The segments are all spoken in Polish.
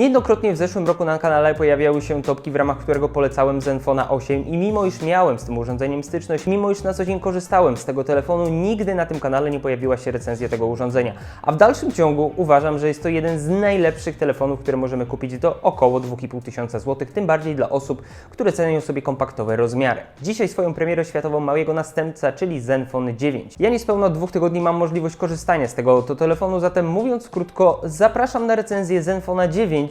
Niejednokrotnie w zeszłym roku na kanale pojawiały się topki, w ramach którego polecałem Zenfona 8 i mimo iż miałem z tym urządzeniem styczność, mimo iż na co dzień korzystałem z tego telefonu, nigdy na tym kanale nie pojawiła się recenzja tego urządzenia. A w dalszym ciągu uważam, że jest to jeden z najlepszych telefonów, które możemy kupić do około 2,5 tysiąca złotych, tym bardziej dla osób, które cenią sobie kompaktowe rozmiary. Dzisiaj swoją premierę światową ma jego następca, czyli Zenfone 9. Ja niespełna od dwóch tygodni mam możliwość korzystania z tego oto telefonu, zatem mówiąc krótko, zapraszam na recenzję Zenfona 9,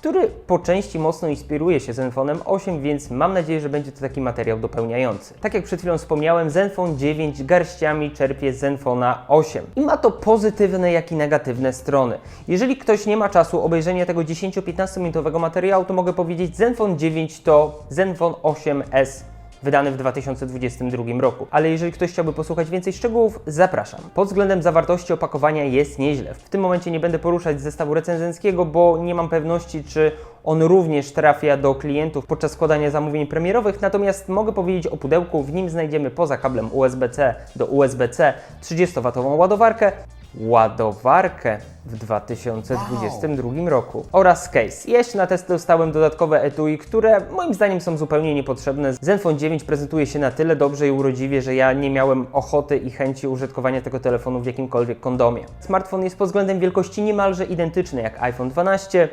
który po części mocno inspiruje się Zenfonem 8, więc mam nadzieję, że będzie to taki materiał dopełniający. Tak jak przed chwilą wspomniałem, Zenfone 9 garściami czerpie z Zenfona 8 i ma to pozytywne, jak i negatywne strony. Jeżeli ktoś nie ma czasu obejrzenia tego 10-15 minutowego materiału, to mogę powiedzieć, Zenfone 9 to Zenfone 8S wydany w 2022 roku. Ale jeżeli ktoś chciałby posłuchać więcej szczegółów, zapraszam. Pod względem zawartości opakowania jest nieźle. W tym momencie nie będę poruszać zestawu recenzenckiego, bo nie mam pewności, czy on również trafia do klientów podczas składania zamówień premierowych, natomiast mogę powiedzieć o pudełku. W nim znajdziemy poza kablem USB-C do USB-C 30W ładowarkę, ładowarkę w 2022 roku oraz case. Jeszcze na test dostałem dodatkowe etui, które moim zdaniem są zupełnie niepotrzebne. Zenfone 9 prezentuje się na tyle dobrze i urodziwie, że ja nie miałem ochoty i chęci użytkowania tego telefonu w jakimkolwiek kondomie. Smartfon jest pod względem wielkości niemalże identyczny jak iPhone 12,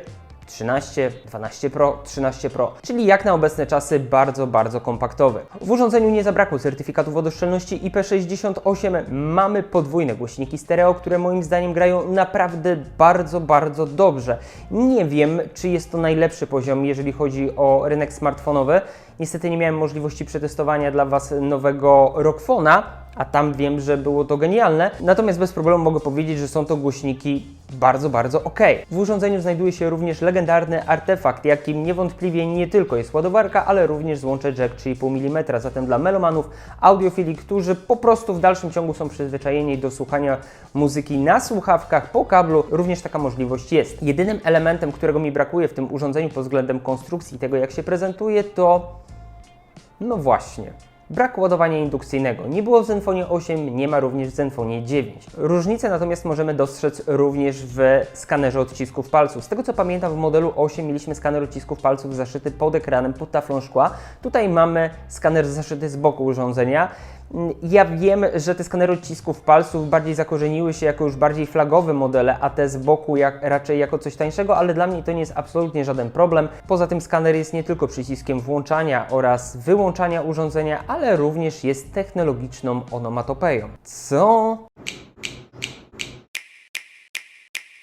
13, 12 Pro, 13 Pro, czyli jak na obecne czasy bardzo, bardzo kompaktowy. W urządzeniu nie zabrakło certyfikatu wodoszczelności IP68. Mamy podwójne głośniki stereo, które moim zdaniem grają naprawdę bardzo, bardzo dobrze. Nie wiem, czy jest to najlepszy poziom, jeżeli chodzi o rynek smartfonowy. Niestety nie miałem możliwości przetestowania dla Was nowego Rockfona, a tam wiem, że było to genialne. Natomiast bez problemu mogę powiedzieć, że są to głośniki bardzo, bardzo ok. W urządzeniu znajduje się również legendarny artefakt, jakim niewątpliwie nie tylko jest ładowarka, ale również złącze jack 3,5 mm. Zatem dla melomanów, audiofili, którzy po prostu w dalszym ciągu są przyzwyczajeni do słuchania muzyki na słuchawkach po kablu, również taka możliwość jest. Jedynym elementem, którego mi brakuje w tym urządzeniu pod względem konstrukcji tego, jak się prezentuje, to no właśnie. Brak ładowania indukcyjnego. Nie było w Zenfonie 8, nie ma również w Zenfonie 9. Różnice natomiast możemy dostrzec również w skanerze odcisków palców. Z tego co pamiętam, w modelu 8 mieliśmy skaner odcisków palców zaszyty pod ekranem, pod taflą szkła. Tutaj mamy skaner zaszyty z boku urządzenia. Ja wiem, że te skanery odcisków palców bardziej zakorzeniły się jako już bardziej flagowe modele, a te z boku jak, raczej jako coś tańszego, ale dla mnie to nie jest absolutnie żaden problem. Poza tym skaner jest nie tylko przyciskiem włączania oraz wyłączania urządzenia, ale również jest technologiczną onomatopeją. Co?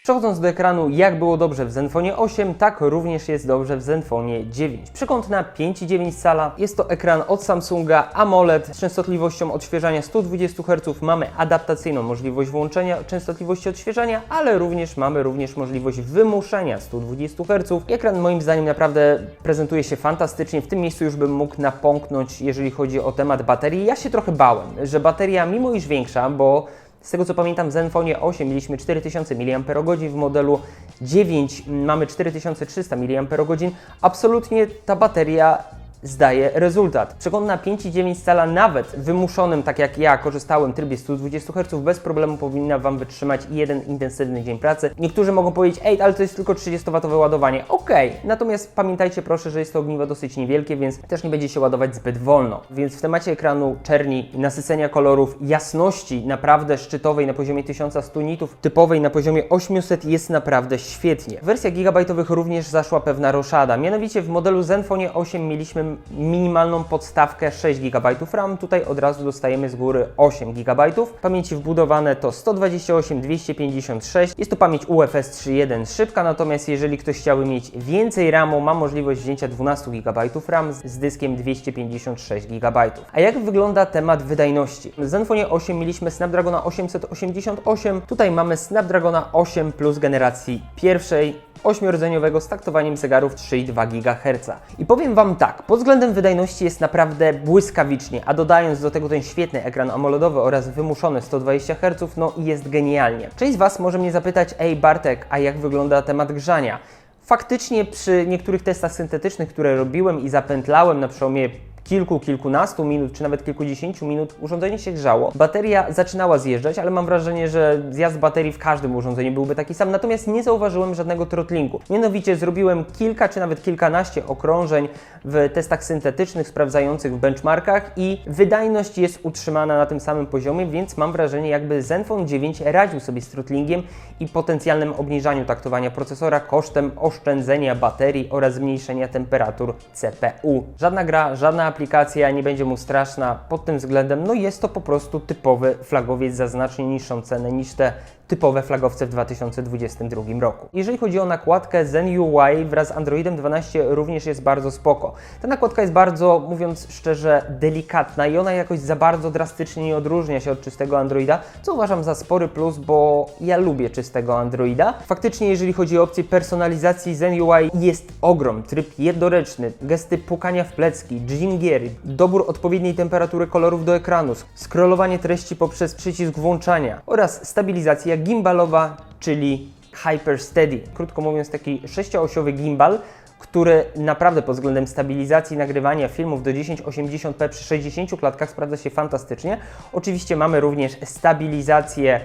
Przechodząc do ekranu, jak było dobrze w Zenfonie 8, tak również jest dobrze w Zenfonie 9. Przykątna 5,9 cala, jest to ekran od Samsunga AMOLED z częstotliwością odświeżania 120 Hz. Mamy adaptacyjną możliwość włączenia częstotliwości odświeżania, ale również mamy również możliwość wymuszenia 120 Hz. Ekran moim zdaniem naprawdę prezentuje się fantastycznie. W tym miejscu już bym mógł napomknąć, jeżeli chodzi o temat baterii. Ja się trochę bałem, że bateria, mimo iż większa, bo z tego co pamiętam, w Zenfonie 8 mieliśmy 4000 mAh, w modelu 9 mamy 4300 mAh. Absolutnie ta bateria zdaje rezultat. Przekątna 5,9 cala nawet wymuszonym, tak jak ja korzystałem, trybie 120 Hz bez problemu powinna Wam wytrzymać jeden intensywny dzień pracy. Niektórzy mogą powiedzieć, ej, ale to jest tylko 30W ładowanie. Okej, natomiast pamiętajcie proszę, że jest to ogniwo dosyć niewielkie, więc też nie będzie się ładować zbyt wolno. Więc w temacie ekranu czerni, nasycenia kolorów, jasności naprawdę szczytowej na poziomie 1100 nitów, typowej na poziomie 800 jest naprawdę świetnie. W wersjach gigabajtowych również zaszła pewna roszada. Mianowicie w modelu Zenfone 8 mieliśmy minimalną podstawkę 6 GB RAM, tutaj od razu dostajemy z góry 8 GB. Pamięci wbudowane to 128, 256. Jest to pamięć UFS 3.1 szybka, natomiast jeżeli ktoś chciałby mieć więcej RAMu, ma możliwość wzięcia 12 GB RAM z- dyskiem 256 GB. A jak wygląda temat wydajności? W Zenfonie 8 mieliśmy Snapdragona 888, tutaj mamy Snapdragona 8 plus generacji pierwszej 8-rdzeniowego z taktowaniem zegarów 3,2 GHz. I powiem Wam tak, pod względem wydajności jest naprawdę błyskawicznie, a dodając do tego ten świetny ekran AMOLEDowy oraz wymuszone 120 Hz, no jest genialnie. Część z Was może mnie zapytać, ej Bartek, a jak wygląda temat grzania? Faktycznie przy niektórych testach syntetycznych, które robiłem i zapętlałem na przełomie kilku, kilkunastu minut, czy nawet kilkudziesięciu minut urządzenie się grzało. Bateria zaczynała zjeżdżać, ale mam wrażenie, że zjazd baterii w każdym urządzeniu byłby taki sam. Natomiast nie zauważyłem żadnego throttlingu. Mianowicie zrobiłem kilka, czy nawet kilkanaście okrążeń w testach syntetycznych, sprawdzających w benchmarkach i wydajność jest utrzymana na tym samym poziomie, więc mam wrażenie, jakby Zenfone 9 radził sobie z throttlingiem i potencjalnym obniżaniu taktowania procesora kosztem oszczędzenia baterii oraz zmniejszenia temperatur CPU. Żadna gra, żadna aplikacja nie będzie mu straszna pod tym względem, no jest to po prostu typowy flagowiec za znacznie niższą cenę niż te typowe flagowce w 2022 roku. Jeżeli chodzi o nakładkę Zen UI wraz z Androidem 12 również jest bardzo spoko. Ta nakładka jest bardzo, mówiąc szczerze, delikatna i ona jakoś za bardzo drastycznie nie odróżnia się od czystego Androida, co uważam za spory plus, bo ja lubię czystego Androida. Faktycznie, jeżeli chodzi o opcję personalizacji Zen UI jest ogrom, tryb jednoręczny, gesty pukania w plecki, dżingiery, dobór odpowiedniej temperatury kolorów do ekranu, scrollowanie treści poprzez przycisk włączania oraz stabilizacja gimbalowa, czyli Hyper Steady. Krótko mówiąc, taki sześcioosiowy gimbal, który naprawdę pod względem stabilizacji nagrywania filmów do 1080p przy 60 klatkach sprawdza się fantastycznie. Oczywiście mamy również stabilizację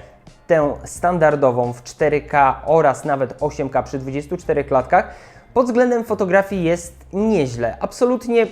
tę standardową w 4K oraz nawet 8K przy 24 klatkach. Pod względem fotografii jest nieźle. Absolutnie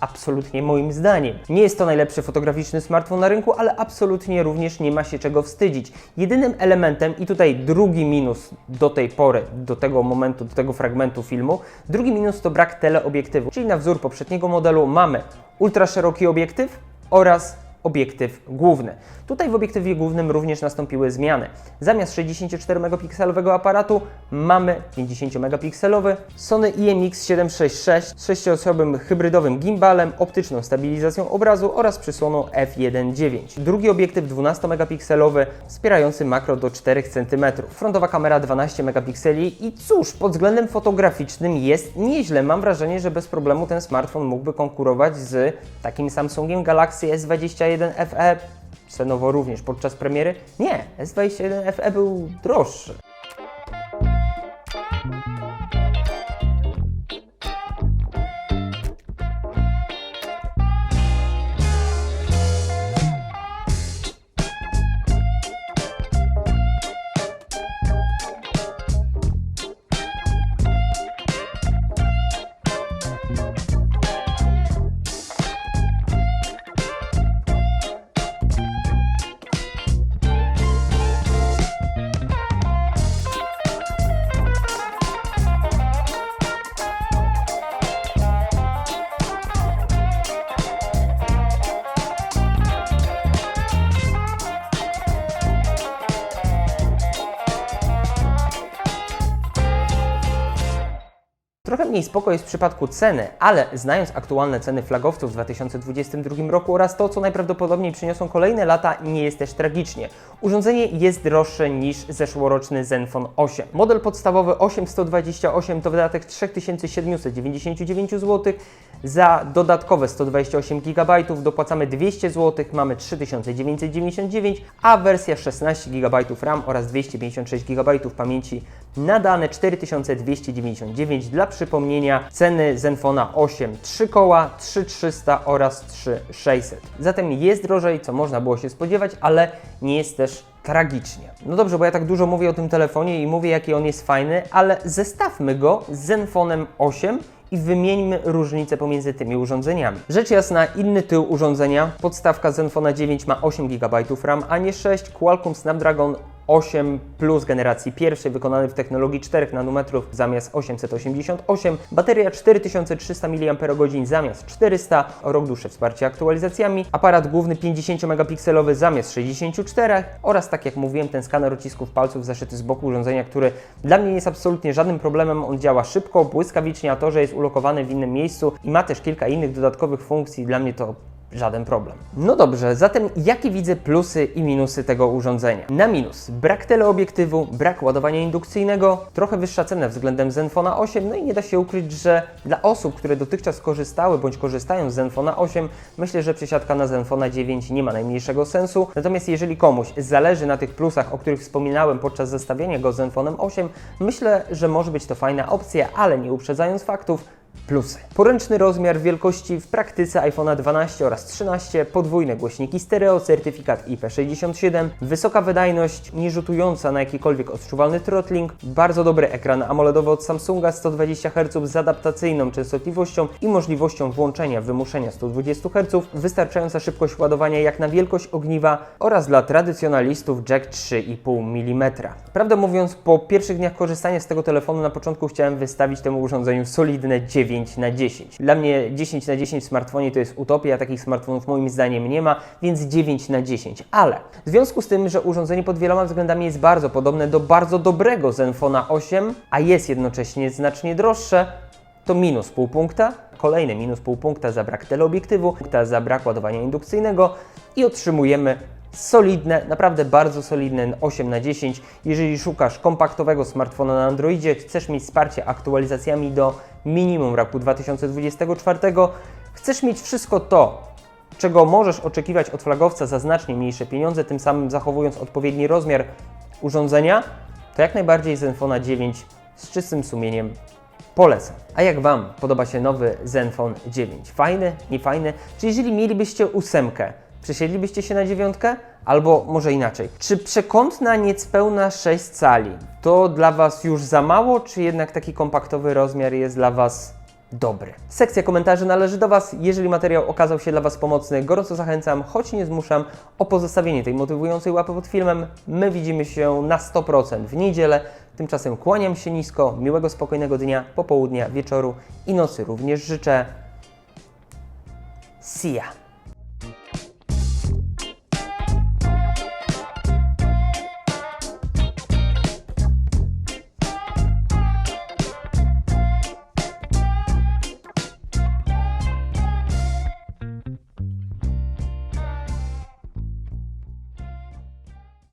absolutnie moim zdaniem. Nie jest to najlepszy fotograficzny smartfon na rynku, ale absolutnie również nie ma się czego wstydzić. Jedynym elementem, i tutaj drugi minus do tej pory, do tego momentu, do tego fragmentu filmu, drugi minus to brak teleobiektywu, czyli na wzór poprzedniego modelu mamy ultra szeroki obiektyw oraz obiektyw główny. Tutaj w obiektywie głównym również nastąpiły zmiany. Zamiast 64-megapikselowego aparatu mamy 50-megapikselowy Sony IMX766 z 6-osobowym hybrydowym gimbalem, optyczną stabilizacją obrazu oraz przysłoną f1.9. Drugi obiektyw 12-megapikselowy wspierający makro do 4 cm. Frontowa kamera 12 megapikseli i cóż, pod względem fotograficznym jest nieźle. Mam wrażenie, że bez problemu ten smartfon mógłby konkurować z takim Samsungiem Galaxy S21 FE cenowo również podczas premiery? Nie, S21 FE był droższy. Trochę mniej spoko jest w przypadku ceny, ale znając aktualne ceny flagowców w 2022 roku oraz to, co najprawdopodobniej przyniosą kolejne lata, nie jest też tragicznie. Urządzenie jest droższe niż zeszłoroczny Zenfone 8. Model podstawowy 8128 to wydatek 3799 zł. Za dodatkowe 128 GB dopłacamy 200 zł, mamy 3999, a wersja 16 GB RAM oraz 256 GB pamięci na dane 4299 dla przypomnienia ceny Zenfona 8 3 koła, 3300 oraz 3600. Zatem jest drożej, co można było się spodziewać, ale nie jest też tragicznie. No dobrze, bo ja tak dużo mówię o tym telefonie i mówię, jaki on jest fajny, ale zestawmy go z Zenfonem 8 i wymieńmy różnice pomiędzy tymi urządzeniami. Rzecz jasna, inny tył urządzenia. Podstawka Zenfona 9 ma 8 GB RAM, a nie 6. Qualcomm Snapdragon 8 Plus generacji pierwszej, wykonany w technologii 4 nanometrów zamiast 888, bateria 4300 mAh zamiast 400, rok dłuższe wsparcie aktualizacjami, aparat główny 50 megapikselowy zamiast 64 oraz tak jak mówiłem ten skaner odcisków palców zaszyty z boku urządzenia, który dla mnie jest absolutnie żadnym problemem, on działa szybko, błyskawicznie, a to, że jest ulokowany w innym miejscu i ma też kilka innych dodatkowych funkcji, dla mnie to żaden problem. No dobrze, zatem jakie widzę plusy i minusy tego urządzenia? Na minus brak teleobiektywu, brak ładowania indukcyjnego, trochę wyższa cena względem Zenfona 8, no i nie da się ukryć, że dla osób, które dotychczas korzystały bądź korzystają z Zenfona 8, myślę, że przesiadka na Zenfona 9 nie ma najmniejszego sensu. Natomiast jeżeli komuś zależy na tych plusach, o których wspominałem podczas zestawienia go z Zenfonem 8, myślę, że może być to fajna opcja, ale nie uprzedzając faktów, Plusy. Poręczny rozmiar wielkości w praktyce iPhone'a 12 oraz 13, podwójne głośniki stereo, certyfikat IP67, wysoka wydajność, nie rzutująca na jakikolwiek odczuwalny throttling, bardzo dobry ekran AMOLEDowy od Samsunga 120 Hz z adaptacyjną częstotliwością i możliwością włączenia wymuszenia 120 Hz, wystarczająca szybkość ładowania jak na wielkość ogniwa oraz dla tradycjonalistów jack 3,5 mm. Prawdę mówiąc, po pierwszych dniach korzystania z tego telefonu na początku chciałem wystawić temu urządzeniu solidne 9 na 10. Dla mnie 10 na 10 w smartfonie to jest utopia, takich smartfonów moim zdaniem nie ma, więc 9 na 10. Ale w związku z tym, że urządzenie pod wieloma względami jest bardzo podobne do bardzo dobrego Zenfona 8, a jest jednocześnie znacznie droższe, to minus pół punkta, kolejny minus pół punkta za brak teleobiektywu, punkta za brak ładowania indukcyjnego i otrzymujemy solidne, naprawdę bardzo solidne 8 na 10. Jeżeli szukasz kompaktowego smartfona na Androidzie, chcesz mieć wsparcie aktualizacjami do minimum roku 2024, chcesz mieć wszystko to, czego możesz oczekiwać od flagowca za znacznie mniejsze pieniądze, tym samym zachowując odpowiedni rozmiar urządzenia, to jak najbardziej Zenfona 9 z czystym sumieniem polecam. A jak Wam podoba się nowy Zenfone 9? Fajny? Niefajny? Czy jeżeli mielibyście ósemkę, przesiedlibyście się na dziewiątkę? Albo może inaczej. Czy przekątna niespełna 6 cali to dla Was już za mało, czy jednak taki kompaktowy rozmiar jest dla Was dobry? Sekcja komentarzy należy do Was. Jeżeli materiał okazał się dla Was pomocny, gorąco zachęcam, choć nie zmuszam, o pozostawienie tej motywującej łapy pod filmem. My widzimy się na 100% w niedzielę. Tymczasem kłaniam się nisko, miłego, spokojnego dnia, popołudnia, wieczoru i nocy również życzę. See ya!